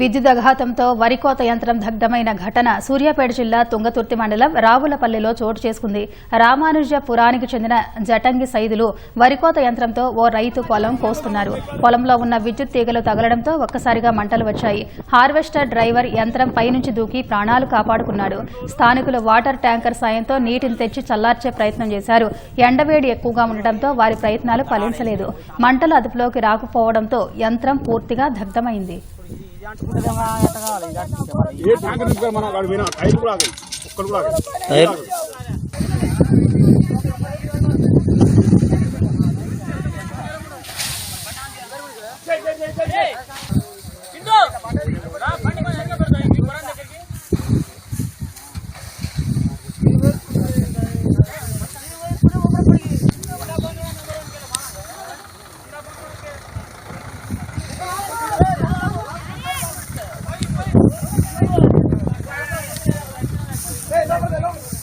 విద్యుదఘాతంతో వరికోత యంత్రం దగ్ధమైన ఘటన సూర్యాపేట జిల్లా తుంగతుర్తి మండలం రావులపల్లిలో చోటు చేసుకుంది. రామానుజపురానికి చెందిన జటంగి సైదులు వరికోత యంత్రంతో ఓ రైతు పొలం కోస్తున్నారు. పొలంలో ఉన్న విద్యుత్ తీగలు తగలడంతో ఒక్కసారిగా మంటలు వచ్చాయి. హార్వెస్టర్ డ్రైవర్ యంత్రం పైనుంచి దూకి ప్రాణాలు కాపాడుకున్నాడు. స్థానికులు వాటర్ ట్యాంకర్ సాయంతో నీటిని తెచ్చి చల్లార్చే ప్రయత్నం చేశారు. ఎండవేడి ఎక్కువగా ఉండటంతో వారి ప్రయత్నాలు ఫలించలేదు. మంటలు అదుపులోకి రాకపోవడంతో యంత్రం పూర్తిగా దగ్ధమైంది. ఏ ట్యాంకర్ తీసుకురా మన వాడు వినా టైర్ కూడా ఆగాయి ఒక్కడు కూడా ఆగాయి del hombre.